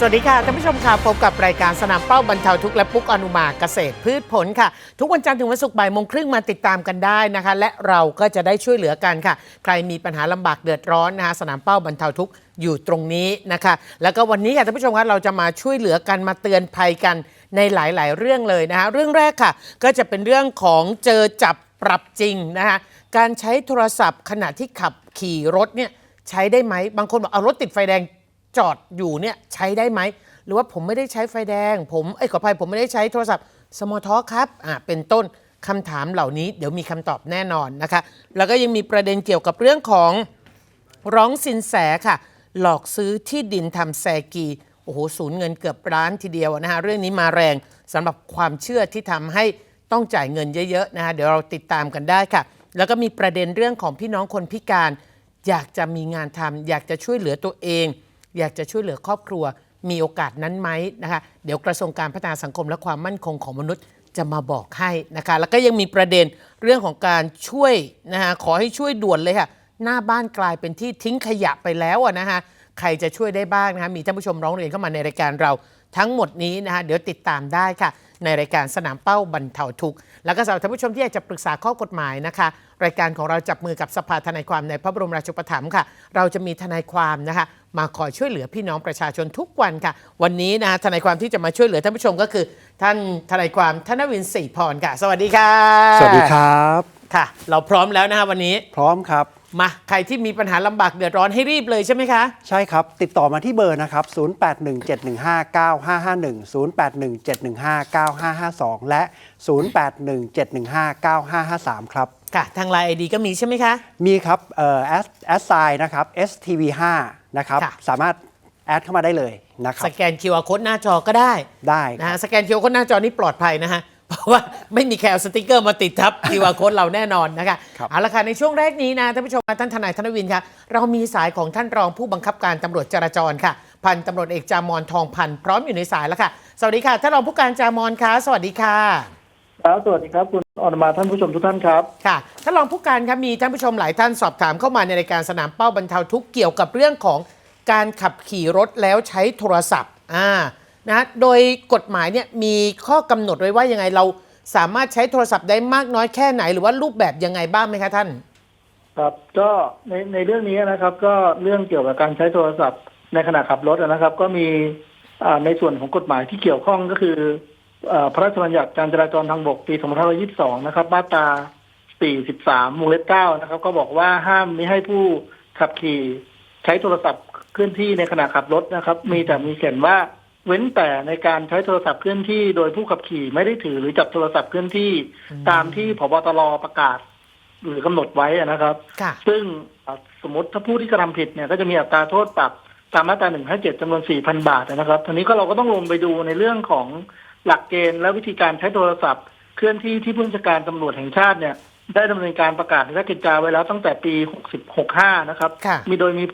สวัสดีค่ะท่านผู้ชมค่ะพบกับรายการสนามเป้าบรรเทาทุกข์และปุ๊กอนุมาเกษตรพืชผลค่ะ ทุกวันจันทร์ถึงวันศุกร์บ่ายโมงครึ่งมาติดตามกันได้นะคะ และเราก็จะได้ช่วยเหลือกันค่ะ ใครมีปัญหาลำบากเดือดร้อนนะคะสนามเป้าบรรเทาทุกข์อยู่ตรงนี้นะคะ แล้วก็วันนี้ค่ะท่านผู้ชมคะเราจะมาช่วยเหลือกันมาเตือนภัยกันในหลาย ๆ เรื่องเลยนะคะเรื่องแรกค่ะ ก็จะเป็นเรื่องของเจอจับปรับจริงนะคะการใช้โทรศัพท์ขณะที่ขับขี่รถเนี่ยใช้ได้ไหมบางคนบอกเอารถติดไฟแดง จอดอยู่เนี่ยใช้ได้ไหม หรือว่าผมไม่ได้ใช้ไฟแดง ผมเอ้ยขออภัยผมไม่ได้ใช้โทรศัพท์สมอทอครับอ่าเป็นต้นคำถามเหล่านี้เดี๋ยวมีคำตอบแน่นอนนะคะ แล้วก็ยังมีประเด็นเกี่ยวกับเรื่องของร้องสินแสค่ะ หลอกซื้อที่ดินทำแซกีโอ้โหสูญเงินเกือบล้านทีเดียวนะคะเรื่องนี้มาแรงสำหรับความเชื่อที่ทำให้ต้องจ่ายเงินเยอะๆนะคะเดี๋ยวเราติดตามกันได้ค่ะ แล้วก็มีประเด็นเรื่องของพี่น้องคนพิการ อยากจะมีงานทำอยากจะช่วยเหลือตัวเอง อยากจะช่วยเหลือครอบครัวมีโอกาสนั้นไหมนะคะเดี๋ยวกระทรวงการพัฒนาสังคมและความมั่นคงของมนุษย์จะมาบอกให้นะคะแล้วก็ยังมีประเด็นเรื่องของการช่วยนะคะขอให้ช่วยด่วนเลยค่ะหน้าบ้านกลายเป็นที่ทิ้งขยะไปแล้วนะคะใครจะช่วยได้บ้างนะคะมีท่านผู้ชมร้องเรียนเข้ามาในรายการเรา ทั้งหมดนี้นะคะเดี๋ยวติดตามได้ค่ะ ในรายการสนามเป้าบรรเทาทุกข์แล้วก็สำหรับท่านผู้ชมที่อยากจะปรึกษาข้อกฎหมายนะคะ รายการของเราจับมือกับสภาทนายความในพระบรมราชูปถัมภ์ค่ะ เราจะมีทนายความนะคะมาคอยช่วยเหลือพี่น้องประชาชนทุกวันค่ะ วันนี้นะคะทนายความที่จะมาช่วยเหลือท่านผู้ชมก็คือ ท่านทนายความธนวินศรีพรค่ะ สวัสดีค่ะ สวัสดีครับ ค่ะ เราพร้อมแล้วนะคะวันนี้ พร้อมครับ มาใครที่มีปัญหาลำบากเดือดร้อนให้รีบเลยใช่ไหมคะ ใช่ครับ ติดต่อมาที่เบอร์นะครับ 0817159551 0817159552 และ 0817159553 ครับ ค่ะ ทางไลน์ไอดีก็มีใช่ไหมคะ มีครับเอ่อแอสแอสไซนะครับ STV5 นะครับ ค่ะ สามารถแอดเข้ามาได้เลยนะครับ สแกน QR code หน้าจอก็ได้ได้นะครับ ฮะสแกน QR code หน้าจอนี่ปลอดภัยนะฮะ เพราะว่าไม่มีแคลสติกเกอร์มาติดทับ QR code เราแน่นอนนะคะครับเอาละค่ะในช่วงแรกนี้นะท่านผู้ชมท่านทนายธนวินค่ะเรามีสายของท่านรองผู้บังคับการตำรวจจราจรค่ะ พันตำรวจเอกจามอนทองพันธ์พร้อมอยู่ในสายแล้วค่ะ สวัสดีค่ะท่านรองผู้การจามอนค่ะสวัสดีค่ะครับสวัสดีครับคุณอนุมาท่านผู้ชมทุกท่านครับค่ะท่านรองผู้การครับมีท่านผู้ชมหลายท่านสอบถามเข้ามาในรายการสนามเป้าบรรเทาทุกข์เกี่ยวกับเรื่องของการขับขี่รถแล้วใช้โทรศัพท์อ่า นะโดยกฎหมายเนี่ยมีข้อกำหนดไว้ว่ายังไงเราสามารถใช้โทรศัพท์ได้มากน้อยแค่ไหน หรือว่ารูปแบบยังไงบ้างไหมคะท่าน ครับก็ในในเรื่องนี้นะครับ ก็เรื่องเกี่ยวกับการใช้โทรศัพท์ในขณะขับรถนะครับ ก็มีในส่วนของกฎหมายที่เกี่ยวข้องก็คืออพระราชบัญญัติการจราจรทางบกปี 2522 นะครับมาตรา 43วงเล็บ9นะครับ ก็บอกว่าห้ามไม่ให้ผู้ขับขี่ใช้โทรศัพท์เคลื่อนที่ในขณะขับรถนะครับ มีแต่มีเขียนว่า เว้นแต่ในการใช้โทรศัพท์เคลื่อนที่โดยผู้ขับขี่ไม่ได้ถือหรือจับโทรศัพท์เคลื่อนที่อืมตามที่พบตรประกาศ หรือกำหนดไว้อะนะครับค่ะซึ่งอ่าสมมติถ้าผู้ที่กระทำผิดเนี่ยก็จะมีอัตราโทษปรับตามมาตราหนึ่งห้าเจ็ดจำนวนสี่พันบาทนะครับทีนี้ก็เราก็ต้องลงไปดูในเรื่องของหลักเกณฑ์และวิธีการใช้โทรศัพท์ เคลื่อนที่ที่ผู้บัญชาการตำรวจแห่งชาติเนี่ยได้ดำเนินการประกาศในราชกิจจาไว้แล้วตั้งแต่ปีหกสิบหกห้านะครับค่ะมีโดยมี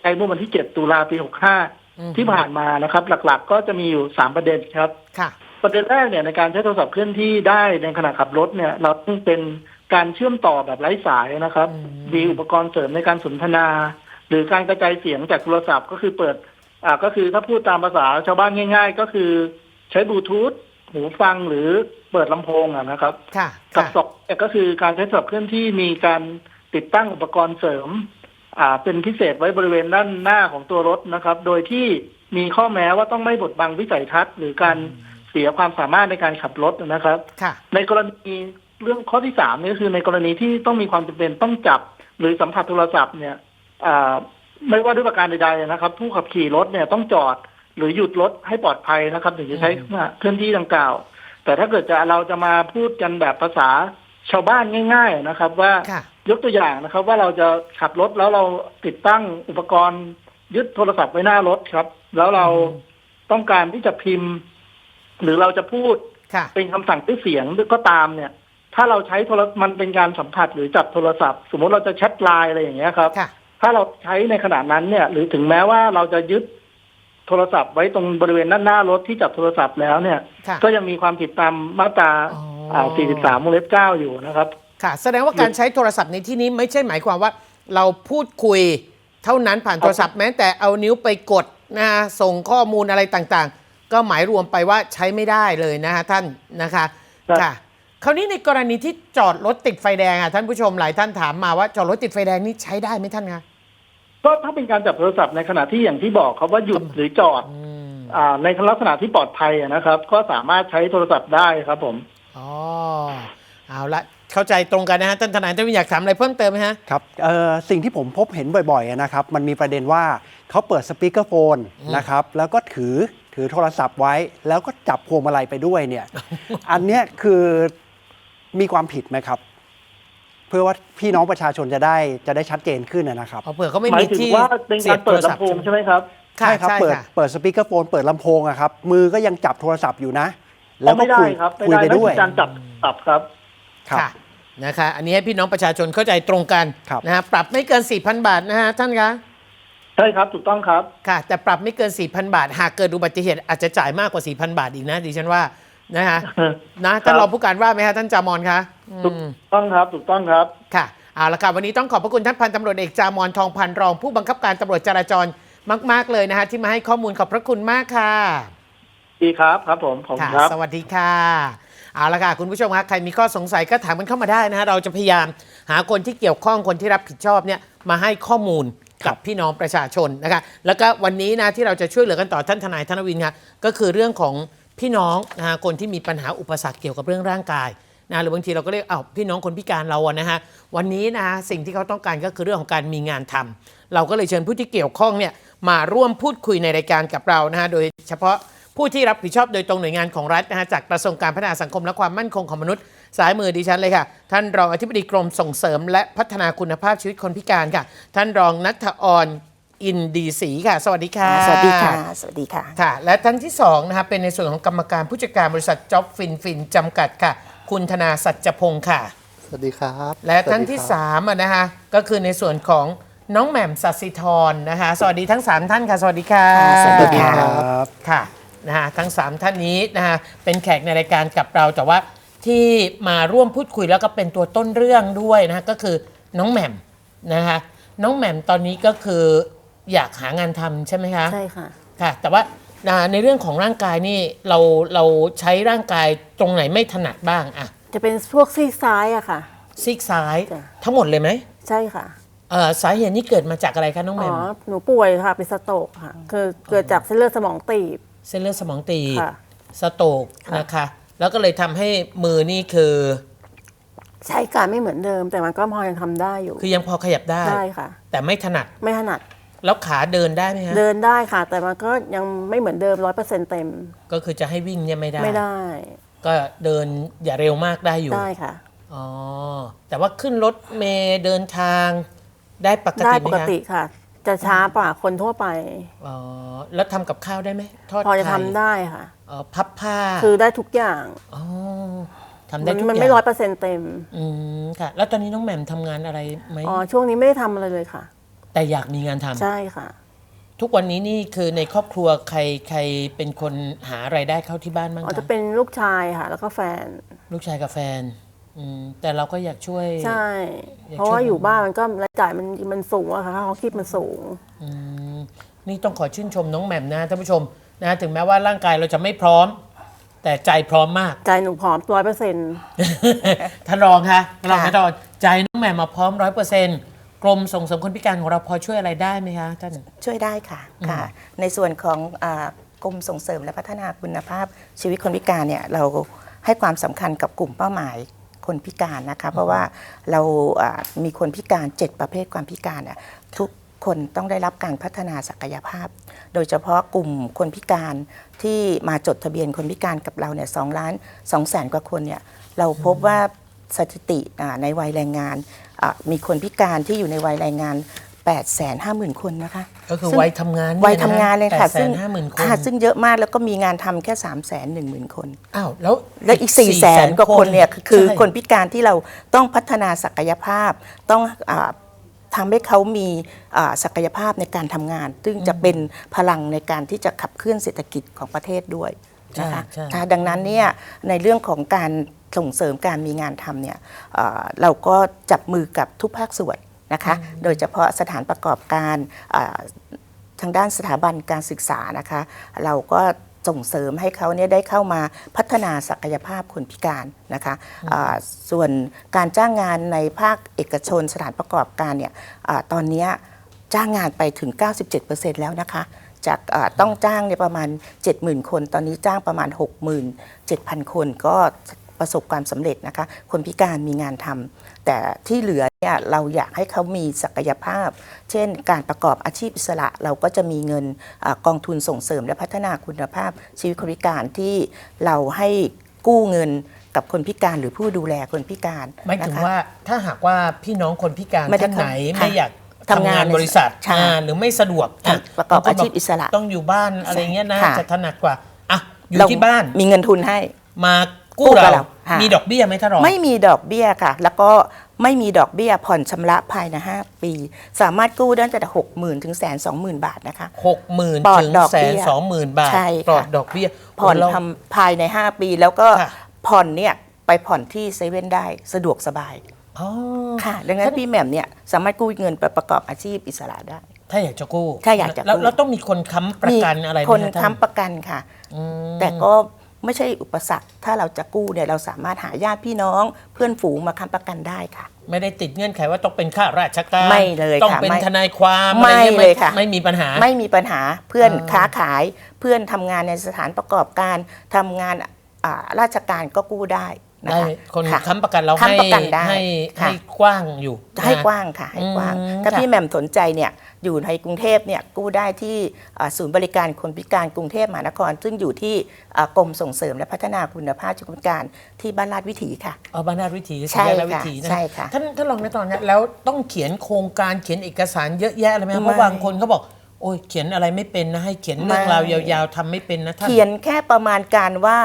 ใช้เมื่อวันที่เจ็ดตุลาปีหกห้าอืม ที่ผ่านมานะครับ หลัก ๆ ก็จะมีอยู่สามประเด็นครับค่ะ ประเด็นแรกเนี่ยในการใช้โทรศัพท์เคลื่อนที่ได้ในขณะขับรถเนี่ย เราต้องเป็นการเชื่อมต่อแบบไร้สายนะครับอืมมีอุปกรณ์เสริมในการสนทนา หรือการกระจายเสียงจากโทรศัพท์ก็คือเปิด อ่าก็คือถ้าพูดตามภาษาชาวบ้านง่าย ๆ ก็คือใช้บลูทูธหูฟังหรือเปิดลำโพงอะนะครับค่ะกับค่ะสองเนี่ยก็คือการใช้โทรศัพท์เคลื่อนที่มีการติดตั้งอุปกรณ์เสริม อ่าเป็นพิเศษไว้บริเวณด้านหน้าของตัวรถนะครับ โดยที่มีข้อแม้ว่าต้องไม่บดบังวิสัยทัศน์หรือการเสียความสามารถในการขับรถนะครับค่ะในกรณีเรื่องข้อที่สามนี่ก็คือในกรณีที่ต้องมีความจำเป็นต้องจับหรือสัมผัสโทรศัพท์เนี่ยอ่าไม่ว่าด้วยประการใดๆนะครับ ผู้ขับขี่รถเนี่ยต้องจอดหรือหยุดรถให้ปลอดภัยนะครับ ถึงจะใช้เคลื่อนที่ดังกล่าว แต่ถ้าเกิดจะเราจะมาพูดกันแบบภาษา ชาวบ้านง่าย ๆนะครับ ว่าค่ะยกตัวอย่างนะครับ ว่าเราจะขับรถแล้วเราติดตั้งอุปกรณ์ ยึดโทรศัพท์ไว้หน้ารถครับ แล้วเราอืมต้องการที่จะพิมพ์ หรือเราจะพูดค่ะเป็นคำสั่งด้วยเสียงก็ตามเนี่ย ถ้าเราใช้โทรมันเป็นการสัมผัสหรือจับโทรศัพท์ สมมติเราจะแชทไลน์อะไรอย่างเงี้ยครับค่ะถ้าเราใช้ในขณะนั้นเนี่ย หรือถึงแม้ว่าเราจะยึดโทรศัพท์ไว้ตรงบริเวณด้านหน้ารถที่จับโทรศัพท์แล้วเนี่ยค่ะก็ยังมีความผิดตามมาตรา อ๋ออ่า43วงเล็บ9อยู่นะครับ ค่ะ แสดงว่าการใช้โทรศัพท์ในที่นี้ไม่ใช่หมายความว่า เราพูดคุยเท่านั้นผ่านโทรศัพท์แม้แต่เอานิ้วไปกดนะฮะส่งข้อมูลอะไรต่างๆ ก็หมายรวมไปว่าใช้ไม่ได้เลยนะฮะท่านนะคะครับ ค่ะ คราวนี้ในกรณีที่จอดรถติดไฟแดงอะท่านผู้ชมหลายท่านถามมาว่าจอดรถติดไฟแดงนี่ใช้ได้ไหมท่านคะก็ถ้าเป็นการจับโทรศัพท์ในขณะที่อย่างที่บอกครับว่าหยุดหรือจอดอืม อ่าในลักษณะที่ปลอดภัยอะนะครับ ก็สามารถใช้โทรศัพท์ได้ครับผม อ๋อเอาละเข้าใจตรงกันนะฮะท่านทนายท่านอยากถามอะไรเพิ่มเติมไหมฮะ ครับเอ่อสิ่งที่ผมพบเห็นบ่อยๆนะครับมันมีประเด็นว่าเขาเปิดสปีกเกอร์โฟนอืมนะครับแล้วก็ถือถือโทรศัพท์ไว้ แล้วก็จับพวงมาลัยไปด้วยเนี่ยอันเนี้ยคือมีความผิดไหมครับ เพื่อว่าพี่น้องประชาชนจะได้จะได้ชัดเจนขึ้นนะนะครับเอาเผื่อเขาไม่หมามียถึงที่ว่าเป็นสีกายรบเปิดโทศัพท์ลำโพงใช่ไหมครับ ค่ะใช่ครับใช่เปิดค่ะ เปิดสปีกเกอร์โฟนเปิดลำโพงอะครับมือก็ยังจับโทรศัพท์อยู่นะ แล้แล้ววก็ไม่ได้คุยครับไม่คุยได้ไปนั่นด้วย คือการจับปรับครับ ครับ ค่ะนะคะอันนี้ให้พี่น้องประชาชนเข้าใจตรงกันครับ นะฮะปรับไม่เกิน 4,000 บาทนะฮะท่านคะใช่ครับถูกต้องครับ ค่ะ แต่ปรับไม่เกิน 4,000 บาท หากเกิดอุบัติเหตุอาจจะจ่ายมากกว่า 4,000 บาทอีกนะดิฉันว่านะฮะนะท่านรองผู้การว่าไหมฮะท่านจามอนคะอืถูกมต้องครับถูกต้องครับ ค่ะเอาละค่ะวันนี้ต้องขอบพระคุณท่านพันตำรวจเอกจามอนทองพันรอง ผู้บังคับการตำรวจจราจรมาก ๆ เลยนะฮะที่มาให้ข้อมูลขอบพระคุณมากค่ะ ดีครับครับผมขอบคุณค่ะครับ สวัสดีค่ะ เอาละค่ะ คุณผู้ชมคะใครมีข้อสงสัยก็ถามมันเข้ามาได้นะฮะเราจะพยายามหาคนที่เกี่ยวข้องคนที่รับผิดชอบเนี่ยมาให้ข้อมูลกับพี่น้องประชาชนนะคะ แล้วก็วันนี้นะที่เราจะช่วยเหลือกันต่อท่านทนายธนวินค่ะก็คือเรื่องของพี่น้องนะฮะคนที่มีปัญหาอุปสรรคเกี่ยวกับเรื่องร่างกายนะหรือบางทีเราก็เรียกอ้าวพี่น้องคนพิการเราอะนะฮะวันนี้นะสิ่งที่เขาต้องการก็คือเรื่องของการมีงานทำเราก็เลยเชิญผู้ที่เกี่ยวข้องเนี่ยมาร่วมพูดคุยในรายการกับเรานะฮะโดยเฉพาะ ผู้ที่รับผิดชอบโดยตรงหน่วยงานของรัฐนะฮะจากกระทรวงการพัฒนาสังคมและความมั่นคงของมนุษย์ สายมือดิฉันเลยค่ะ ท่านรองอธิบดีกรมส่งเสริม และพัฒนาคุณภาพชีวิตคนพิการค่ะ ท่านรองนัทออนอินดีศรีค่ะ สวัสดีค่ะ สวัสดีค่ะ สวัสดีค่ะค่ะ และท่านที่สองนะคะเป็นในส่วนของกรรมการผู้จัดการบริษัทจ็อบฟินฟินจำกัดค่ะ คุณธนาสัจพงศ์ค่ะ สวัสดีครับ และท่านที่สวัสดีครับสามอะนะคะก็คือในส่วนของน้องแหม่มสัสิธรนะคะ สวัสดีทั้งสามท่านค่ะ สวัสดีค่ะ สวัสดีค่ะครับค่ะ นะฮะทั้ง 3 ท่านนี้นะฮะเป็นแขกในรายการกับเราแต่ว่าที่มาร่วมพูดคุยแล้วก็เป็นตัวต้นเรื่องด้วยนะฮะก็คือน้องแหม่มนะคะน้องแหม่มตอนนี้ก็คืออยากหางานทำใช่ไหมคะ ใช่ค่ะ ค่ะแต่ว่านะในเรื่องของร่างกายนี่เราเราใช้ร่างกายตรงไหนไม่ถนัดบ้างอะจะเป็นพวกซีกซ้ายอะค่ะ ซีกซ้ายจ้ะ ทั้งหมดเลยไหมใช่ค่ะ เอ่อสาเหตุนี้เกิดมาจากอะไรคะน้องแหอ๋ม่อ มหนูป่วยค่ะ เป็นสโตรกค่ะ คือเกิดจากเส้นเลือดสมองตีบ เส้นเลือดสมองตีบค่ะสโตรกค่ะ นะคะ แล้วก็เลยทำให้มือนี่คือ ใช้การไม่เหมือนเดิม แต่มันก็พอยังทำได้อยู่คือยังพอขยับได้ ได้ค่ะ แต่ไม่ถนัด ไม่ถนัดแล้วขาเดินได้ไหมฮะ เดินได้ค่ะ แต่มันก็ยังไม่เหมือนเดิมร้อยเปอร์เซ็นต์เต็มก็คือจะให้วิ่งเนี่ยไม่ได้ ไม่ได้ก็เดินอย่าเร็วมากได้อยู่ ได้ค่ะ อ๋อ แต่ว่าขึ้นรถเมล์เดินทางได้ปกได้ติไหปมกคะติค่ะ จะช้ากว่าคนทั่วไป อ๋อแล้วทำกับข้าวได้ไหมทอดพอจะไข่ทำได้ค่ะ อ๋อพับผ้าคือได้ทุกอย่างอ๋อทำได้มันทุกมันอย่าไม่ร้อยงเปอร์เซ็นต์เต็มอืมค่ะ แล้วตอนนี้น้องแหม่มทำงานอะไรไหมอ๋อช่วงนี้ไม่ได้ทำอะไรเลยค่ะ แต่อยากมีงานทำ ใช่ค่ะ ทุกวันนี้นี่คือในครอบครัวใครใครเป็นคนหาไรายได้เข้าที่บ้านบ้างอ๋อคะจะเป็นลูกชายค่ะ แล้วก็แฟน ลูกชายกับแฟน อืมแต่เราก็อยากช่วย ใช่อยากเพราะว่าช่วยอยู่บ้านมันก็รายจ่ายมันมันสูงอะค่ะค่าของชีพมันสูง อืมนี่ต้องขอชื่นชมน้องแหม่มนะท่านผู้ชมนะถึงแม้ว่าร่างกายเราจะไม่พร้อม แต่ใจพร้อมมาก ใจหนูพร้อมร้อยเปอร์เซ็นต์ท่านรองคะท่านรองค่ะนะตอนใจน้องแหม่มมาพร้อมร้อยเปอร์เซ็นต์กรมส่งเสริมคนพิการของเราพอช่วยอะไรได้ไหมคะท่าน ช่วยได้ค่ะค่ะ ในส่วนของอากรมส่งเสริมและพัฒนาคุณภาพชีวิตคนพิการเนี่ยเราให้ความสำคัญกับกลุ่มเป้าหมาย คนพิการนะคะ เพราะว่าเราอ่ามีคนพิการ 7 ประเภทความพิการน่ะทุกคนต้องได้รับการพัฒนาศักยภาพ โดยเฉพาะกลุ่มคนพิการที่มาจดทะเบียนคนพิการกับเราเนี่ยสองล้านสองแสนกว่าคนเนี่ยเราพบว่าสถิติอ่าในวัยแรงงานอ่ามีคนพิการที่อยู่ในวัยแรงงาน 8 5 0 0 0 0 คนนะคะก็คือซึ่งวัยทำงานวัยทำงานเลยค่ะ ซึ่ซึ่งงห้าหมื่นคนค่ะซึ่งเยอะมากแล้วก็มีงานทำแค่ 3 1 0 0 0 0 คน อ้าวแล้วและอีก 4 0 0แสนกว่าคนเนี่ยคือคือใช่คนพิการที่เราต้องพัฒนาศักยภาพ ต้องอาทำให้เขามีอ่าศักยภาพในการทำงาน ซึ่งจะเป็นพลังในการที่จะขับเคลื่อนเศรษฐกิจของประเทศด้วยนะคะใช่ใช่อ่าดังนั้นเนี่ยในเรื่องของการส่งเสริมการมีงานทำเนี่ยเอ่อเราก็จับมือกับทุกภาคส่วน นะคะ โดยเฉพาะสถานประกอบการอ่าทางด้านสถาบันการศึกษานะคะ เราก็ส่งเสริมให้เขาเนี่ยได้เข้ามาพัฒนาศักยภาพคนพิการนะคะอ่าส่วนการจ้างงานในภาคเอกชนสถานประกอบการเนี่ยอาตอนเนี้ยจ้างงานไปถึง 97%แล้วนะคะ จากอ่าต้องจ้างเนี่ยประมาณ 70,000 คน ตอนนี้จ้างประมาณ 67,000 คนก็ ประสบความสำเร็จนะคะ คนพิการมีงานทำแต่ที่เหลือเนี่ยเราอยากให้เขามีศักยภาพ เช่น การประกอบอาชีพอิสระเราก็จะมีเงินอากองทุนส่งเสริมและพัฒนาคุณภาพ ชีวิตคนพิการที่เราให้กู้เงินกับคนพิการหรือผู้ดูแลคนพิการหมายถึงนะคะว่าถ้าหากว่าพี่น้องคนพิการไม่ได้ท่านไหนค่ะไม่อยากทำทำงางานนบริษัทใช่อ่าหรือไม่สะดวกค่ะอ่ประกอบบงคนอาชีพอิสระต้องอยู่บ้านอะไรเงี้ยนะค่ะจะถนัดกว่าอะอยู่เรที่บ้านมีเงินทุนให้มา กู้กู้กับเราเราค่ะ มีดอกเบี้ยไหมถ้ารอ ไม่มีดอกเบี้ยค่ะ แล้วก็ไม่มีดอกเบี้ยผ่อนชำระภายใน 5 ปี สามารถกู้ได้ตั้งแต่หกหมื่นถึงแสนสองหมื่นบาทนะคะ หกหมื่นปลอดถึงดอกแสเบี้นยสองหมื่นบาทใช่ปลอดค่ะดอกเบี้ยผ่อนโเรา ทำภายใน 5 ปีแล้วก็ค่ะ ผ่อนเนี่ยไปผ่อนที่เซเว่นได้สะดวกสบายอ๋อค่ะ ดังนั้นพี่แหม่มเนี่ยสามารถกู้เงินไปประกอบอาชีพอิสระได้ ถ้าอยากจะกู้ถ้าอยากจะกู้ แล้วแล้วต้องมีคนค้ำประกันอะไรไหมคนฮะท่าค้ำประกันค่ะ อืมแต่ก็ ไม่ใช่อุปสรรค ถ้าเราจะกู้เนี่ยเราสามารถหาญาติพี่น้อง เพื่อนฝูงมาค้ำประกันได้ค่ะ ไม่ได้ติดเงื่อนไขว่าต้องเป็นข้าราชการไม่เลยต้องค่ะเป็นไม่ทนายความไม่อะรงี้เลยค่ะ ไม่มีปัญหา ไม่มีปัญหาเพื่อนอ่าค้าขายเพื่อนทำงานในสถานประกอบการทำงานอ่าราชการก็กู้ได้ นะได้คะคนค่ะ ค้ำประกันเราให้ค้ำประกันได้ให้ค่ะ ให้กว้างอยู่ให้นะกว้างค่ะให้กว้าง อืมถ้าค่ะพี่แหม่มสนใจเนี่ยอยู่ในกรุงเทพเนี่ยกู้ได้ที่อ่าศูนย์บริการคนพิการกรุงเทพมหานคร ซึ่งอยู่ที่อ่ากรมส่งเสริมและพัฒนาคุณภาพชีวิตคนพิการที่บ้านลาดวิถีค่ะ เอาบ้านนาวิถีใช่สัญญาณวิค่ะถีนะใช่ค่ะท่านท่านรองนะตอนนี้แล้วต้องเขียนโครงการเขียนเอกสารเยอะแยะเลยไหมครับเพไม่ราะบางคนเขาบอก โอ้ยเขียนอะไรไม่เป็นนะให้เขียนเรื่องไม่ราวยาวๆทำไม่เป็นนะท่าน เขียนแค่ประมาณการว่า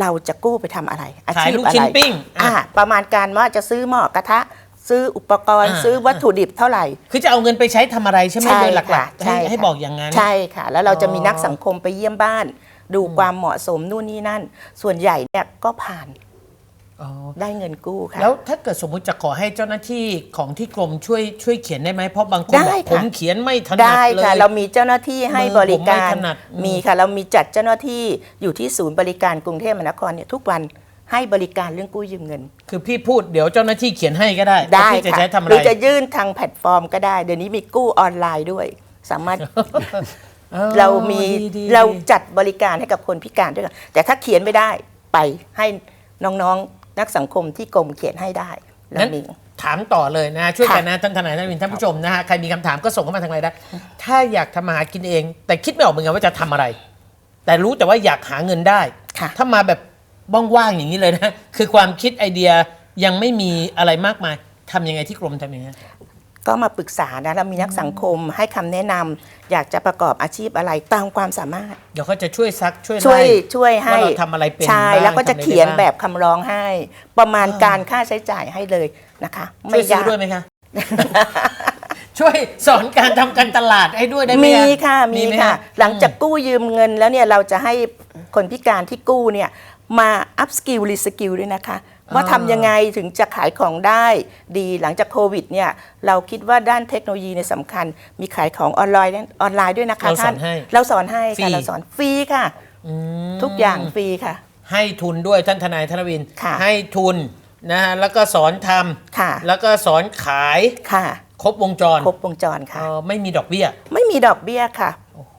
เราจะกู้ไปทำอะไรอาขายชีพลูกอะชิ้ไรนปิ้งอะอ่าประมาณการว่าจะซื้อหม้อกระทะ ซื้ออุปกรณ์ อ่า ซื้อวัตถุดิบเท่าไหร่ คือจะเอาเงินไปใช้ทำอะไรใช่ไหมใช่โดยหลัค่ะกๆใช่ให้ให้ค่ะบอกอย่างนั้น ใช่ค่ะ แล้วเราจะมีอ๋อนักสังคมไปเยี่ยมบ้าน ดูความเหมาะสมนู่นนี่นั่น ส่วนใหญ่เนี่ยก็ผ่านอ๋อ ได้เงินกู้ค่ะ แล้วถ้าเกิดสมมุติจะขอให้เจ้าหน้าที่ของที่กรมช่วยช่วยเขียนได้ไหมเพราะบางคนได้บอกค่ะผมเขียนไม่ถนัดได้เลยค่ะเรามีเจ้าหน้าที่ให้มือบริการผมไม่ถนัดอืมมีค่ะเรามีจัดเจ้าหน้าที่อยู่ที่ศูนย์บริการกรุงเทพมหานครเนี่ยทุกวันให้บริการเรื่องกู้ยืมเงิน คือพี่พูดเดี๋ยวเจ้าหน้าที่เขียนให้ก็ได้ ได้ว่าพี่จะค่ะใช้ทำอะหไรรือจะยื่นทางแพลตฟอร์มก็ได้ เดี๋ยวนี้มีกู้ออนไลน์ด้วย สามารถออเรามีดีดีเราดีจัดบริการให้กับคนพิการด้วยกันแต่ถ้าเขียนไม่ได้ไปให้น้องๆ นักสังคมที่กรมเขียนให้ได้เรางั้นมี ถามต่อเลยนะ ช่วยกันค่ะนะท่านทนายท่านวินท่านผู้ชมนะฮะใครมีคำถามก็ส่งเข้ามาทางไลน์ได้ถ้าอยากทำมาหากินเอง แต่คิดไม่ออกเหมือนกันว่าจะทำอะไร แต่รู้แต่ว่าอยากหาเงินได้ ค่ะ ถ้ามาแบบว่างๆอย่างนี้เลยนะ คือความคิดไอเดียยังไม่มีอะไรมากมายทำยังไงที่กรมทำยังไง ก็มาปรึกษานะเรามีนักสังคมให้คำแนะนำอยากจะประกอบอาชีพอะไรตามความสามารถ เดี๋ยวเขาจะช่วยซักช่วยช่วยไล่ ช่วยให้ว่าเราทำอะไรเป็นใช่บ้างแล้วก็จะทำอะไรได้เขียนบ้าง แบบคำร้องให้ ประมาณอ่าการค่าใช้จ่ายให้เลยนะคะช่วยซื้ยาอกด้วยไหมคะ ช่วยสอนการทำการตลาดให้ด้วยได้ไหมมีฮค่ะมีไหค่ะ หลังจากกู้ยืมเงินแล้วเนี่ยเราจะให้คนพิการที่กู้เนี่ยมาอัพสกิลรีสกิลด้วยนะคะ ว่าทำยังไงถึงจะขายของได้ดีหลังจากโควิดเนี่ยเราคิดว่าด้านเทคโนโลยีในยสำคัญ มีขายของออนไลน์ออนไลน์ด้วยนะคะเราสอนท่านให้เราสอนให้ฟรีค่ะเราสอนฟรีค่ะอืมทุกอย่างฟรีค่ะ ให้ทุนด้วยท่านทนายธนวินค่ะให้ทุนนะฮะแล้วก็สอนทำค่ะแล้วก็สอนขายค่ะ ครบวงจร ครบวงจรค่ะเอ่อไม่มีดอกเบี้ย ไม่มีดอกเบี้ยค่ะ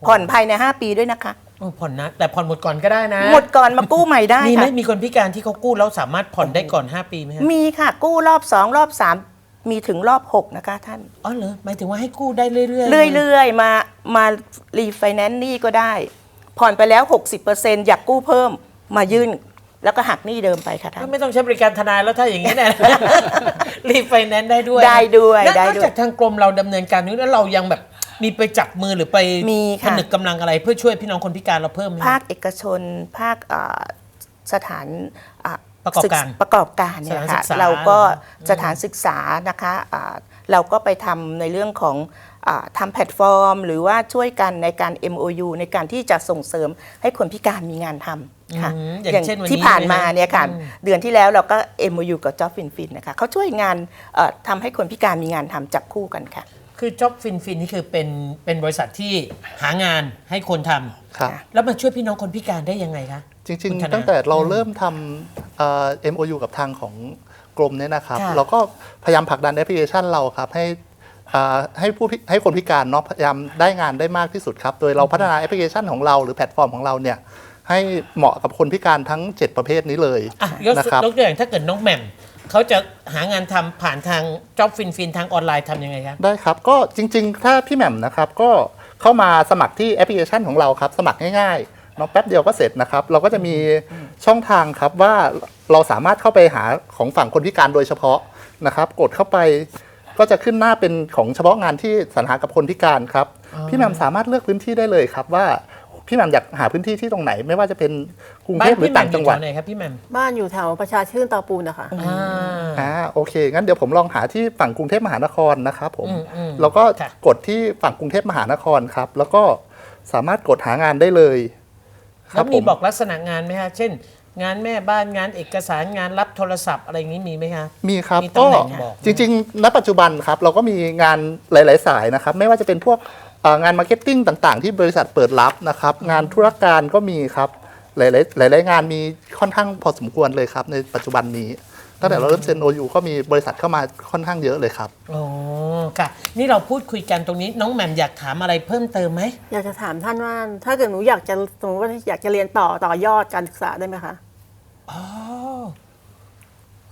ผ่อนภายใน 5 ปีด้วยนะคะ ไอผ่อนนะ แต่ผ่อนหมดก่อนก็ได้นะหมดก่อนมากู้ใหม่ได้มีไหมค่ะมีคนพิการที่เขากู้แล้วสามารถผ่อนได้ก่อน 5 ปีไหมฮะมีค่ะ กู้รอบสองรอบสามมีถึงรอบหกนะคะท่าน อ๋อเหรอหมายถึงว่าให้กู้ได้เรื่อยๆเรื่อยๆ มามารีไฟแนนซ์หนี้ก็ได้ ผ่อนไปแล้ว 60%อยากกู้เพิ่มมายื่น แล้วก็หักหนี้เดิมไปค่ะท่าก็นไม่ต้องใช้บริการทนายแล้วถ้าอย่างนี้เนี่ย รีไฟแนนซ์ได้ด้วยได้ด้วยแล้วได้นอกด้วย จากทางกรมเราดำเนินการนี้แล้วเรายังแบบ มีไปจับมือหรือไปมีผค่ะ นึกกำลังอะไรเพื่อช่วยพี่น้องคนพิการเราเพิ่มไหม ภาคเอกชน ภาคเอ่อสถานอะประกอบการศึประกอบการเนี่ยสถานค่ะศึกษาเราก็อืมสถานศึกษานะคะอ่าเราก็ไปทำในเรื่องของอาทำแพลตฟอร์ม หรือว่าช่วยกันในการ MOU ในการที่จะส่งเสริมให้คนพิการมีงานทำค่ะอืมอย่างเช่นวันนี้ที่ผ่านมาเนี่ยค่ะอืม เดือนที่แล้วเราก็ MOU กับ Job Fin Fin นะคะเขาช่วยงานเอ่อทำให้คนพิการมีงานทำจับคู่กันค่ะ คือ Job Fin Fin นี่คือเป็นเป็นบริษัทที่หางานให้คนทำครับ แล้วมันช่วยพี่น้องคนพิการได้ยังไงคะ จริงคุณธนาๆ ตั้งแต่เราเริ่มทำเอ่อ MOU กับทางของกรมเนี่ยนะครับ ค่ะ เราก็พยายามผลักดันแอปพลิเคชันเราครับให้เอ่อให้ผู้พิให้คนพิการเนาะพยายามได้งานได้มากที่สุดครับ โดยเราพัฒนาแอปพลิเคชันของเราหรือแพลตฟอร์มของเราเนี่ยให้เหมาะกับคนพิการทั้ง 7 ประเภทนี้เลยอะยกนะครับ ยกตัวอย่างถ้าเกิดน้องแหม่ม เขาจะหางานทำผ่านทาง Job Fin Fin ทางออนไลน์ทำยังไงคะได้ครับ ก็จริงๆ ถ้าพี่แหม่มนะครับ ก็เข้ามาสมัครที่แอปพลิเคชันของเราครับ สมัครง่ายๆเนาะแป๊บเดียวก็เสร็จนะครับ เราก็จะมีช่องทางครับว่าเราสามารถเข้าไปหาของฝั่งคนพิการโดยเฉพาะนะครับ กดเข้าไปก็จะขึ้นหน้าเป็นของเฉพาะงานที่สรรหากับคนพิการครับ พี่แหม่มสามารถเลือกพื้นที่ได้เลยครับว่า พี่แหม่มอยากหาพื้นที่ที่ตรงไหน ไม่ว่าจะเป็นกรุงบ้าเทนพหรืพี่อแหม่ต่ามงอจัยู่งหแถวัดวไหนครับพี่แหม่มบ้านอยู่แถวประชาชื่นเตาปูนนะคะ อ่า อ่าโอเค งั้นเดี๋ยวผมลองหาที่ฝั่งกรุงเทพมหานครนะครับผม อืมอืมแล้วก็ค่ะ กดที่ฝั่งกรุงเทพมหานครครับ แล้วก็สามารถกดหางานได้เลย คแล้รัวบมีผมบอกลักษณะงานไหมคะเช่น งานแม่บ้านงานเอกสารงานรับโทรศัพท์อะไรอย่างนี้มีไหมคะมีครับมีก็ตำแหน่งบอกจริงๆณปัจจุบันครับ เราก็มีงานหลาย ๆ สายนะครับ ไม่ว่าจะเป็นพวกเอ่อ งานมาร์เก็ตติ้งต่างๆ ที่บริษัทเปิดรับนะครับ งานธุรการก็มีครับ หลายๆหลายๆงานมีค่อนข้างพอสมควรเลยครับ ในปัจจุบันนี้ ตั้งแต่เราเริ่มเซ็นโอยูก็มีบริษัทเข้ามาค่อนข้างเยอะเลยครับ อ๋อค่ะ นี่เราพูดคุยกันตรงนี้น้องแหม่มอยากถามอะไรเพิ่มเติมไหม อยากจะถามท่านว่า ถ้าเกิดหนูอยากจะสมมติว่าอยากจะเรียนต่อต่อยอดการศึกษาได้ไหมคะ อ๋อ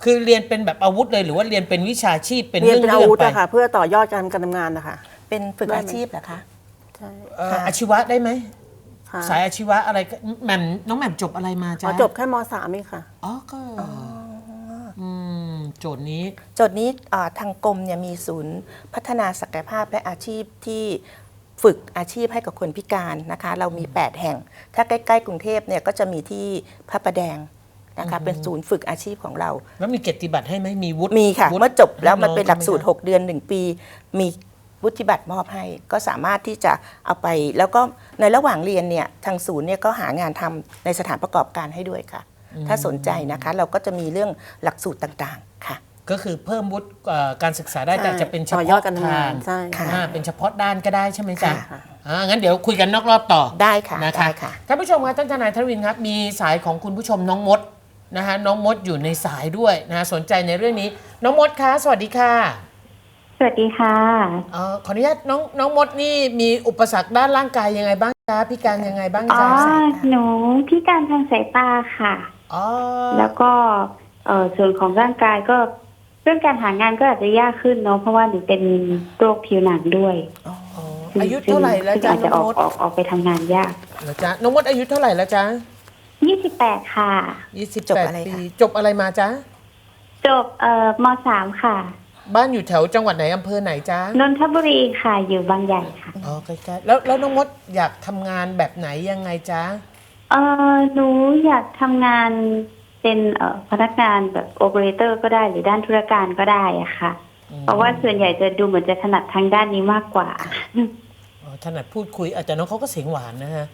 คือเรียนเป็นแบบอาวุธเลยหรือว่าเรียนเป็นวิชาชีพเป็นเรียนเรื่องเป็นอาเรื่องวุธไป อะค่ะ เพื่อต่อยอดการการทำงานนะคะ เป็นฝึกได้ไหมอาชีพเหรอคะ ใช่ เอ่อค่ะ อาชีวะได้ไหม ค่ะสายอาชีวะอะไรก็แหม่มน้องแหม่มจบอะไรมาอ๋จ๊ะอจบแค่มสามเองค่ะ อ๋อก็อืมโจทย์นี้ โจทย์นี้อ่าทางกรมเนี่ยมีศูนย์พัฒนาศักยภาพและอาชีพที่ฝึกอาชีพให้กับคนพิการนะคะ เรามี 8 แห่ง ถ้าใกล้ ๆ กรุงเทพเนี่ยก็จะมีที่พระประแดงนะคะเป็นศูนย์ฝึกอาชีพของเรา แล้วมีเกียรติบัตรให้ไหมมีวุฒิมีค่ะวุฒิเมื่อจบแล้วมันเป็นหลักสูตร ให้น้อง6เดือน 1 ปี มี วุฒิบัตรมอบให้ก็สามารถที่จะเอาไป แล้วก็ในระหว่างเรียนเนี่ยทางศูนย์เนี่ยก็หางานทำในสถานประกอบการให้ด้วยค่ะ ถ้าสนใจนะคะเราก็จะมีเรื่องหลักสูตรต่างๆค่ะ ก็คือเพิ่มวุฒิเอ่อการศึกษาได้ใช่แต่จะเป็นเฉต่อยอพาะดการทำงานทใช่ค่ะอ่าเป็นเฉพาะด้านก็ได้ใช่ไหมจ๊ะค่ะอ่างั้นเดี๋ยวคุยกันนอกรอบต่อได้ค่ะนะคะได้ค่ะท่านผู้ชมครับท่านทนายทวินครับมีสายของคุณผู้ชมน้องมดนะคะน้องมดอยู่ในสายด้วยนะคะสนใจในเรื่องนี้ น้องมดคะสวัสดีค่ะ สวัสดีค่ะเอ่อขออนุญาตน้องน้องมดนี่มีอุปสรรคด้านร่างกายยังไงบ้างจ๊ะพิการยังไงบ้างอ๋อจ๊ะหนูพิการทางสายตาค่ะ อ๋อแล้วก็เอ่อส่วนของร่างกายก็เรื่องการหางานก็อาจจะยากขึ้นเนาะเพราะว่าหนูเป็นโรคผิวหนังด้วยอ๋อซึ่งอายุเท่าไหร่แล้วซึ่งจ๊ะอาจจะน้อองอมกดออกออกไปทำงานยากเหรอจ๊ะน้องมดอายุเท่าไหร่แล้วจ๊ะ28ค่ะ ยี่สิบจบแปดอะไรปีคะจบอะไรมาจ๊ะจบเอ่อมสามค่ะ บ้านอยู่แถวจังหวัดไหนอำเภอไหนจ๊ะนนทบุรีค่ะอยู่บางใหญ่ค่ะอ๋อใกล้ๆแล้วแล้วน้องมดอยากทำงานแบบไหนยังไงจ๊ะเอ่อหนูอยากทำงานเป็นเอ่อพนักงานแบบโอเปอเรเตอร์ก็ได้หรือด้านธุรการก็ได้อะค่ะ เพราะว่าส่วนใหญ่จะดูเหมือนจะถนัดทางด้านนี้มากกว่า อ๋อถนัดพูดคุยอาจจะน้องเขาก็เสียงหวานนะฮะ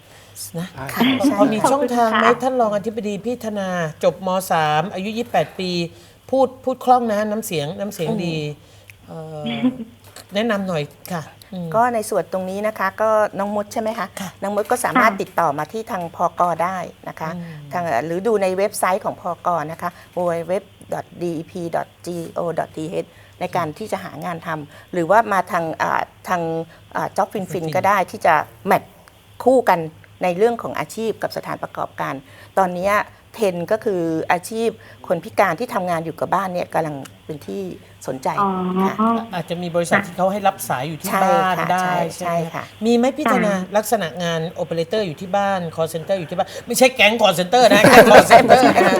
นะค่ะใช่ พอมีช่องทางไหมขอบคุณค่ะ ท่านรองอธิบดีพี่ธนาจบม .3 อายุ 28 ปี พูดพูดคล่องนะน้ำเสียงน้ำเสียงดีเอ่อแนะนำหน่อยค่ะอืม ก็ในส่วนตรงนี้นะคะก็น้องมดใช่ไหมคะค่ะน้องมดก็สามารถค่ะ ติดต่อมาที่ทางพกได้นะคะทางหรือดูในเว็บไซต์ของพกนะคะ www.dep.go.th ในการที่จะหางานทำหรือว่ามาทางอ่าทางจ็อบฟินฟิน Job Fin ก็ได้ที่จะแมทคู่กันในเรื่องของอาชีพกับสถานประกอบการ ตอนเนี้ย เทรนด์ก็คืออาชีพคนพิการที่ทำงานอยู่กับบ้านเนี่ยกำลังเป็นที่สนใจอ๋อ ค่ะ อาจจะมีบริษัทที่เขาให้รับสายอยู่ที่ใช่บ้านค่ะได้ใช่ใช่ไหมใช่ค่ะ มีไหมพี่ธนาลักษณะงานโอเปอเรเตอร์อยู่ที่บ้านคอเซ็นเตอร์อยู่ที่บ้านไม่ใช่แก๊งคอเซ็นเตอร์นะแก๊งคอเซ็นเตอร์นะฮะ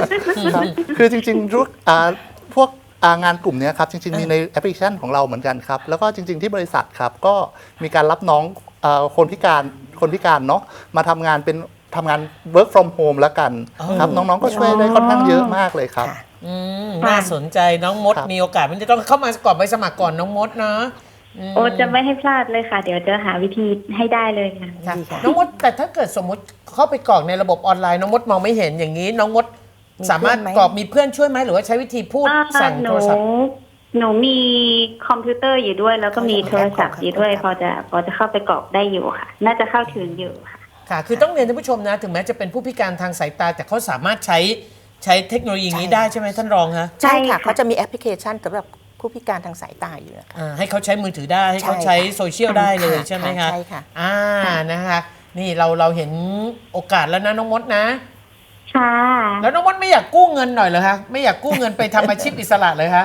ครับคือจริงๆทุกอ่าพวกอ่างานกลุ่มเนี้ยครับจริงๆ มีในแอปพลิเคชันของเราเหมือนกันครับ แล้วก็จริง ๆที่บริษัทครับก็มีการรับน้องอาคนพิการคนพิการเนาะมาทำงานเป็น ทำงาน work from home แล้วกันอ๋อครับน้องๆก็ช่วยได้ค่อนข้างเยอะมากเลยครับค่ะอืมน่าสนใจน้องมดครับ มีโอกาสมันจะต้องเข้ามาก่อนไปสมัครก่อนน้องมดเนาะมโอ้จะไม่ให้พลาดเลยค่ะ เดี๋ยวจะหาวิธีให้ได้เลยค่ะ ค่ะดีค่ะ น้องมดแต่ถ้าเกิดสมมุติเข้าไปกรอกในระบบออนไลน์น้องมดมองไม่เห็นอย่างนี้ น้องมดมีสามารถเพื่อนไหม กรอกมีเพื่อนช่วยไหมหรือว่าใช้วิธีพูดอ่าสั่งหโทนูรศัพท์ หนูมีคอมพิวเตอร์อยู่ด้วย แล้วก็มีโทรศัพท์อยู่ด้วย พอจะพอจะเข้าไปกรอกได้อยู่ค่ะ น่าจะเข้าถึงอยู่ค่ะ ค่ะ คือต้องเรียนท่านผู้ชมนะ ถึงแม้จะเป็นผู้พิการทางสายตา แต่เขาสามารถใช้ใช้เทคโนโลยีนี้ใช่ได้ใช่ไหมท่านรองฮะใช่ใช่ค่ะค่ะเขาจะมีแอปพลิเคชันสำหรับผู้พิการทางสายตาอยู่นะคะ อ่าให้เขาใช้มือถือได้ ให้เขาใช่ใช้ค่ะโซเชียลได้เลยค่ะใช่ไหมค่ะคะใช่ค่ะ อ่านะคะนี่เราเราเห็นโอกาสแล้วนะน้องมดนะ ค่ะ แล้วน้องมดไม่อยากกู้เงินหน่อยเหรอคะไม่อยากกู้เงินไปทำอาชีพอิสระเลยคะ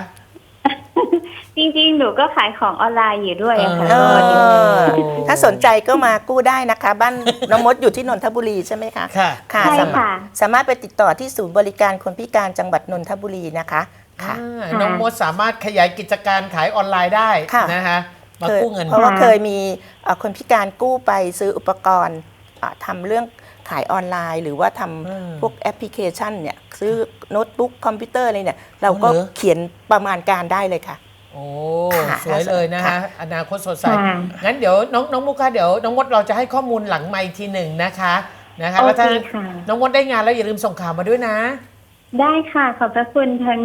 จริงๆ หนูก็ขายของออนไลน์อยู่ด้วยอะค่ะเอออถ้าสนใจก็มากู้ได้นะคะ บ้านน้องมดอยู่ที่นนทบุรีใช่ไหมคะค่ะ ค่ะใช่สามารถค่ะ สามารถไปติดต่อที่ศูนย์บริการคนพิการจังหวัดนนทบุรีนะคะค่ะ อ่าน้องมดสามารถขยายกิจการขายออนไลน์ได้ค่ะ นะคะมาเคยกู้เงิน เพราะว่าค่ะเคยมีเอ่อคนพิการกู้ไปซื้ออุปกรณ์อ่าทำเรื่องขายออนไลน์ หรือว่าทอืมำพวกแอปพลิเคชันเนี่ยซื้อโน้ตบุ๊กคอมพิวเตอร์อะไรเนี่ย เราก็อ๋อเหรอ เขียนประมาณการได้เลยค่ะ โอ้ค่ะสวยเลยนะคะค่ะอนาคตสดใส ค่ะ งั้นเดี๋ยวน้องน้องมุกคะเดี๋ยวน้องมดเราจะให้ข้อมูลหลังไมค์ทีหนึ่งนะคะนะคะโอแล้วเคถ้าค่ะ น้องมดได้งานแล้วอย่าลืมส่งข่าวมาด้วยนะ ได้ค่ะ ขอบพระคุณทาง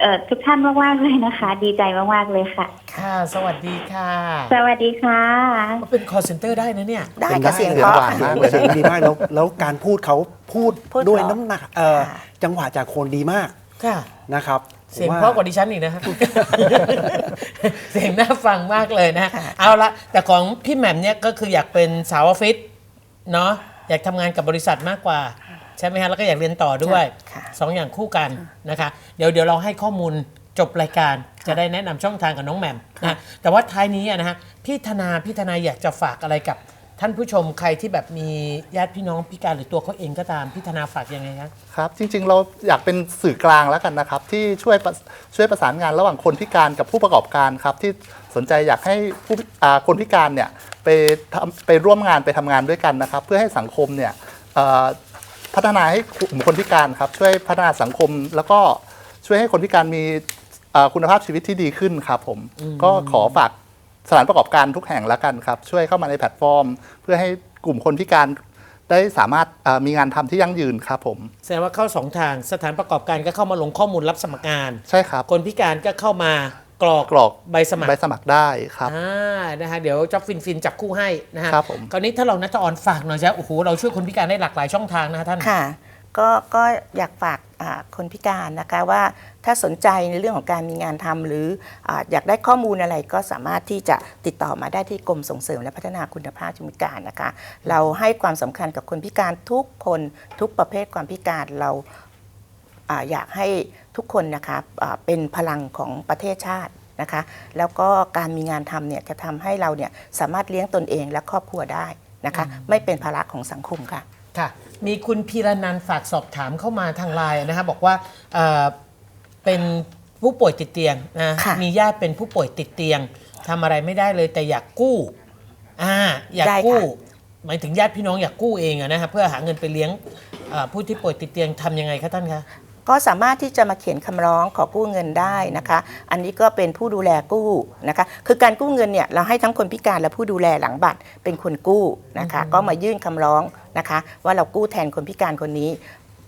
เอ่อทุกท่านมากๆเลยนะคะ ดีใจมากๆเลยค่ะ ค่ะ สวัสดีค่ะสวัสดีค่ะก็เป็น call center ได้นะเนี่ย ได้เป็นค่ะเสียงลเพราะหวานมากเลยเสียงดีมากแล้วแล้วการพูดเขาพูดพูดด้วยเพราะน้ำหนักเอ่อค่ะ จังหวะจากโคนดีมากค่ะ นะครับ เสียงผมเพราะกว่าดิฉันอีกนะฮะเสียงน่าฟังมากเลยนะ เอาละแต่ของพี่แหม่มเนี่ยก็คืออยากเป็นสาวออฟฟิศเนาะอยากทำงานกับบริษัทมากกว่า ใช่ไหมฮะแล้วก็อยากเรียนต่อด้วยค่ะ สองอย่างคู่กันนะคะ เดี๋ยวเดี๋ยวเราให้ข้อมูลจบรายการ จะได้แนะนำช่องทางกับน้องแหม่มนะแต่ว่าท้ายนี้อะนะฮะพี่ธนาพี่ธนาอยากจะฝากอะไรกับ ท่านผู้ชมใครที่แบบมีญาติพี่น้องพิการหรือตัวเขาเองก็ตามพี่ธนาฝากยังไงคะครับ จริง ๆ เราอยากเป็นสื่อกลางแล้วกันนะครับ ที่ช่วยประช่วยประสานงานระหว่างคนพิการกับผู้ประกอบการครับ ที่สนใจอยากให้ผู้พิอ่าคนพิการเนี่ยไปทำไปร่วมงานไปทำงานด้วยกันนะครับ เพื่อให้สังคมเนี่ยเอ่อพัฒนาให้กลุ่มคนพิการครับ ช่วยพัฒนาสังคม แล้วก็ช่วยให้คนพิการมีเอ่อคุณภาพชีวิตที่ดีขึ้นครับผมก็ขอฝาก สถานประกอบการทุกแห่งแล้วกันครับ ช่วยเข้ามาในแพลตฟอร์ม เพื่อให้กลุ่มคนพิการได้สามารถเอ่อมีงานทำที่ยั่งยืนครับผมแสดงว่าเข้าสองทางสถานประกอบการก็เข้ามาลงข้อมูลรับสมัครงาน ใช่ครับ คนพิการก็เข้ามากรอกกรอกใบสมัครใบสมัครได้ครับอ่านะคะเดี๋ยวจ็อบฟินฟินจับคู่ให้นะฮะครับผมคราวนี้ถ้าเรานัทออนฝากหน่อยจ้ะโอ้โหเราช่วยคนพิการได้หลากหลายช่องทางนะฮะท่านค่ะ ก็ก็อยากฝากอ่าคนพิการนะคะว่าถ้าสนใจในเรื่องของการมีงานทำหรืออาอยากได้ข้อมูลอะไรก็สามารถที่จะติดต่อมาได้ที่กรมส่งเสริมและพัฒนาคุณภาพชีวิตพิการนะคะ เราให้ความสำคัญกับคนพิการทุกคนทุกประเภทความพิการเราอาอยากให้ทุกคนนะคะอ่าเป็นพลังของประเทศชาตินะคะ แล้วก็การมีงานทำเนี่ยจะทำให้เราเนี่ยสามารถเลี้ยงตนเองและครอบครัวได้นะคะ ไม่เป็นภาระของสังคมค่ะค่ะ มีคุณพีรนันท์ฝากสอบถามเข้ามาทางไลน์นะคะบอกว่าเอ่อเป็นผู้ป่วยติดเตียงนะค่ะมีญาติเป็นผู้ป่วยติดเตียงทำอะไรไม่ได้เลยแต่อยากกู้อ่าอยากได้ค่ะ กู้ หมายถึงญาติพี่น้องอยากกู้เองอะนะครับเพื่อหาเงินไปเลี้ยงเอ่อผู้ที่ป่วยติดเตียงทำยังไงคะท่านคะ ก็สามารถที่จะมาเขียนคำร้องขอกู้เงินได้นะคะ อันนี้ก็เป็นผู้ดูแลกู้นะคะ คือการกู้เงินเนี่ยเราให้ทั้งคนพิการและผู้ดูแลหลังบัตรเป็นคนกู้นะคะ ก็มายื่นคำร้องนะคะ ว่าเรากู้แทนคนพิการคนนี้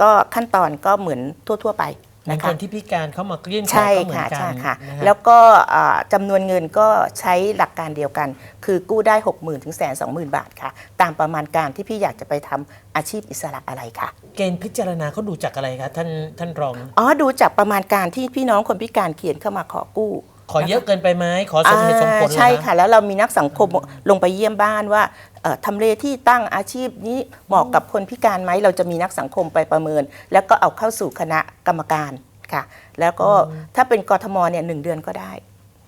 ก็ขั้นตอนก็เหมือนทั่ว ๆ ไป เหมือนนะคคะนที่พิการเข้ามายื่นขอใช่ก็เหมือค่ะนกัใช่นค่ะนะฮะแล้วก็อ่าจำนวนเงินก็ใช้หลักการเดียวกัน คือกู้ได้ 6 0,000ื่นถึงแสนสองหมื่นบาทค่ะ ตามประมาณการที่พี่อยากจะไปทำอาชีพอิสระอะไรค่ะ เกณฑ์พิจารณาเขาดูจากอะไรคะท่านท่านรองอ๋อดูจากประมาณการที่พี่น้องคนพิการเขียนเข้ามาขอกู้ขอเยอะเกินไปไหมขอสมเหตุสมผลเหรออ่าใช่ค่ะ แล้วเรามีนักสังคมลงไปเยี่ยมบ้านว่าเอ่อ ทำเลที่ตั้งอาชีพนี้เหมาะกับคนพิการไหมเราจะมีนักสังคมไปประเมิน แล้วก็เอาเข้าสู่คณะกรรมการค่ะ แล้วก็ถ้าเป็นกทมเนี่ยหนึ่งเดือนก็ได้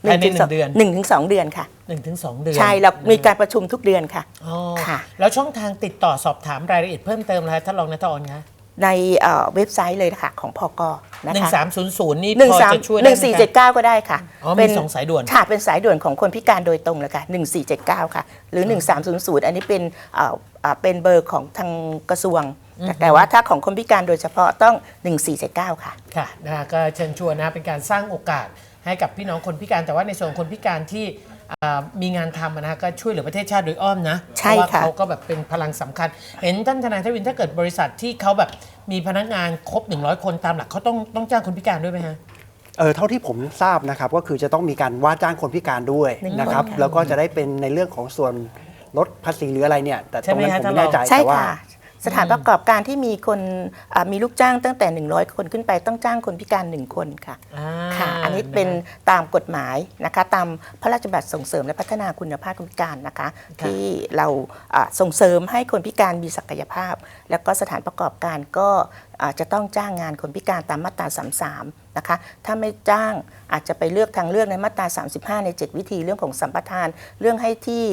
ภายในถึงสองหนึ่งเดือนหนึ่งถึงสองเดือนค่ะหนึ่งถึงสองเดือน ใช่เรามีการประชุมทุกเดือนค่ะอ๋อค่ะ แล้วช่องทางติดต่อสอบถามรายละเอียดเพิ่มเติมอะไรท่านรองนัทออนคะ ในเอ่อเว็บไซต์เลยค่ะของพกนะหนึ่งคะสามศูนย์ศูนย์นี่หนึ่งพอสามจะช่วยหได้นึ่งไหมสี่คะเจ็ดเก้าก็ได้ค่ะอ๋อมีสองสายด่วนค่ะเป็นสายด่วนของคนพิการโดยตรงเลยค่ะหนึ่งสี่เจ็ดเก้าค่ะ หรือหนึ่งสามศูนย์ศูนย์อันนี้เป็นเอ่อเอ่อเป็นเบอร์ของทางกระทรวงแต่แต่ว่าถ้าของคนพิการโดยเฉพาะต้องหนึ่งสี่เจ็ดเก้าค่ะ ค่ะนะคะก็เชิญชวนนะเป็นการสร้างโอกาสให้กับพี่น้องคนพิการแต่ว่าในส่วนของคนพิการที่อ่า มีงานทำอะนะก็ช่วยเหลือประเทศชาติโดยอ้อมนะใช่เพราะว่าค่ะ เขาก็แบบเป็นพลังสำคัญ เห็นท่านทนายทวินถ้าเกิดบริษัทที่เขาแบบมีพนักงานครบ 100 คนตามหลักเขาต้องต้องจ้างคนพิการด้วยไหมฮะ เออเท่าที่ผมทราบนะครับก็คือจะต้องมีการว่าจ้างคนพิการด้วยหนึ่งนะครับคนค่ะ แล้วก็จะได้เป็นในเรื่องของส่วนลดภาษีหรืออะไรเนี่ยแต่ตรงนั้นใช่ผมไหมไม่ฮะแน่ใจใช่แต่ว่าค่ะ สถานประกอบการที่มีคนอ่ามีลูกจ้างตั้งแต่ 100 คนขึ้นไปต้องจ้างคนพิการ 1 คนค่ะอ่าค่ะ อันนี้เป็นตามกฎหมายนะคะตามพระราชบัญญัติส่งเสริมและพัฒนาคุณภาพคนพิการนะคะที่เราอ่าส่งเสริมให้คนพิการมีศักยภาพ แล้วก็สถานประกอบการก็อ่าจะต้องจ้างงานคนพิการตามมาตรา 33 นะคะ ถ้าไม่จ้างอาจจะไปเลือกทางเลือกในมาตรา 35 ใน 7 วิธีเรื่องของสัมปทาน เรื่องให้ที่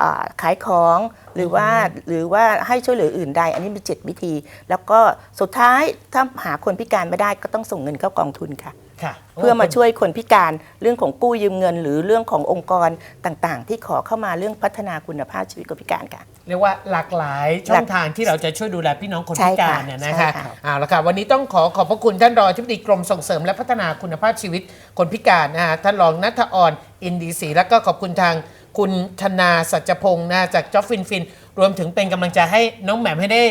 อ่าขายของหรือว่าหรือว่าให้ช่วยเหลืออื่นใด อันนี้มี7วิธี แล้วก็สุดท้ายถ้าหาคนพิการไม่ได้ก็ต้องส่งเงินเข้ากองทุนค่ะค่ะเพื่อมาช่วยคนพิการเรื่องของกู้ยืมเงิน หรือเรื่องขององค์กรต่างๆ ที่ขอเข้ามาเรื่องพัฒนาคุณภาพชีวิตคนพิการค่ะ เรียกว่าหลากหลายช่องทางที่เราจะช่วยดูแลพี่น้องคนใช่พิค่ะการเนี่ยนะใช่คะค่ะเอาละค่ะวันนี้ต้องขอขอบพระคุณท่านรองที่ปรึกกรมส่งเสริมและพัฒนาคุณภาพชีวิตคนพิการนะฮะท่านรองนัทออนอินดีศรีแล้วก็ขอบคุณทางคุณธนาสัจพงศ์นะจากจ็อบฟินฟิน รวมถึงเป็นกำลังใจให้น้องแหม่มให้ได้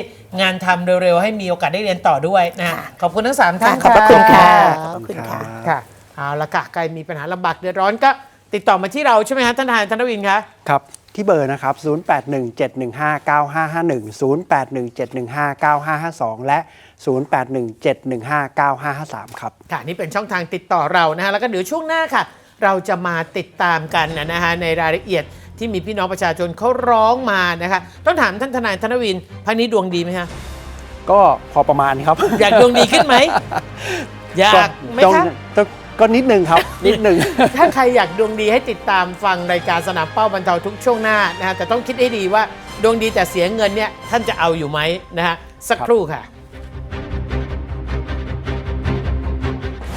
งานทำเร็วๆ ให้มีโอกาสได้เรียนต่อด้วยนะฮะค่ะขอบคุณทั้งสามท่านขอบพระคุณค่ะรัขอบพระคุณค่ะค่ะเอาละค่ะใครมีปัญหาลำบากเดือดร้อนก็ติดต่อมาที่เราใช่ไหมฮะท่านทนายธนวินคะครับ ที่เบอร์นะครับ 0817159551 0817159552 และ 0817159553 ครับ ค่ะนี่เป็นช่องทางติดต่อเรานะฮะแล้วก็เดี๋ยวช่วงหน้าค่ะ เราจะมาติดตามกันนะฮะในรายละเอียดที่มีพี่น้องประชาชนเขาร้องมานะคะต้องถามท่านทนายธนวินพักนี้ดวงดีไหมฮะก็พอประมาณครับ อยากดวงดีขึ้นไหม อยากไหมก็คะก็ ก็นิดนึงครับ นิดนึง ถ้าใครอยากดวงดีให้ติดตามฟังรายการสนามเป้าบรรเทาทุกช่วงหน้านะฮะแต่ต้องคิดให้ดีว่าดวงดีแต่เสียเงินเนี่ยท่านจะเอาอยู่ไหมนะฮะสักครู่ค่ะ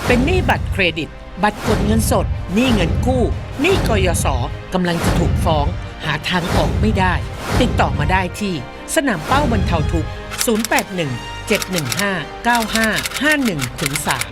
เป็นหนี้บัตรเครดิต บัตรกดเงินสดหนี้เงินกู้หนี้กยศกำลังจะถูกฟ้อง หาทางออกไม่ได้ ติดต่อมาได้ที่สนามเป้าบรรเทาทุกข์ 081 715 9551ถึง3